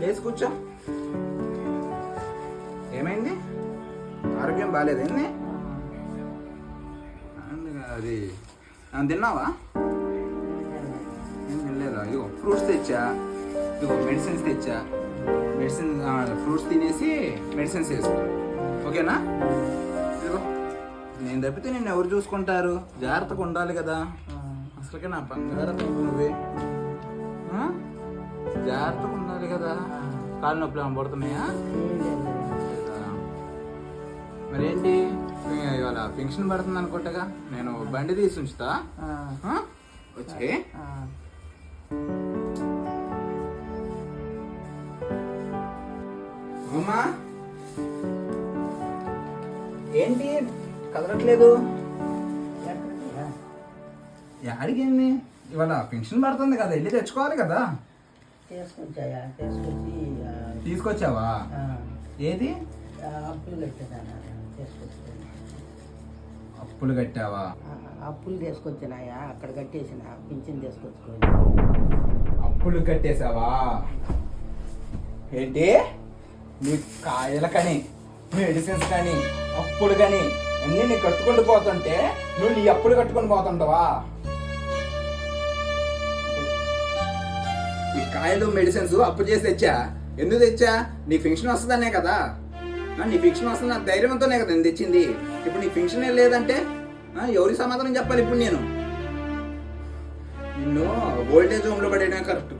లేచి కూర్చో. ఏమైంది? ఆరోగ్యం బాగాలేదేంది అందుకే అది. తిన్నావా? ఏం తినలేదా? ఇగో ఫ్రూట్స్ తెచ్చా. ఇగో మెడిసిన్స్ తెచ్చా. మెడిసిన్ ఫ్రూట్స్ తినేసి మెడిసిన్స్ వేసుకో. ఓకేనా? ఇదిగో నేను తప్పితే నేను ఎవరు చూసుకుంటారు? జాగ్రత్తగా ఉండాలి కదా. అసలుకే నా బంగారం నువ్వే? జాగ్రత్తగా ఉండాలి కదా కాళ్ళు నొప్పులు ఏమైనా పడుతున్నాయా? మరేంటి? ఇవాళ ఫంక్షన్ పడుతుంది అనుకుంటగా నేను బండి తీసి ఉంచుతా? వచ్చి అమ్మా ఏంటి? కదలట్లేదు. అడిగింది ఇవాళ పెన్షన్ పడుతుంది కదా వెళ్ళి తెచ్చుకోవాలి కదా. తీసుకొచ్చాయా? తీసుకొచ్చి ఆ, తీసుకొచ్చావా? ఏది? అప్పులు తీసుకొచ్చాను. అప్పులు కట్టావా? అప్పులు తీసుకొచ్చినాయా? అక్కడ కట్టేసిన పింఛన్ తీసుకొచ్చుకొని. అప్పులు కట్టేశావా? ఏంటి? నీ కాయల కని మెడిసిన్స్ కానీ అప్పులు కానీ అన్నీ నీ కట్టుకుంటూ పోతుంటే నువ్వు నీ అప్పులు కట్టుకొని పోతుంటావా ఈ కాయలు మెడిసిన్స్ అప్పు చేసి తెచ్చా? ఎందుకు తెచ్చా? నీ ఫంక్షన్ వస్తుందనే కదా. నీ ఫంక్షన్ వస్తుంది నా ధైర్యంతోనే కదా నేను తెచ్చింది. ఇప్పుడు నీ ఫంక్షన్ లేదంటే ఎవరి సమాధానం చెప్పాలి ఇప్పుడు నేను? నిన్ను ఓల్డేజ్ హోమ్లో పడేయడం కరెక్ట్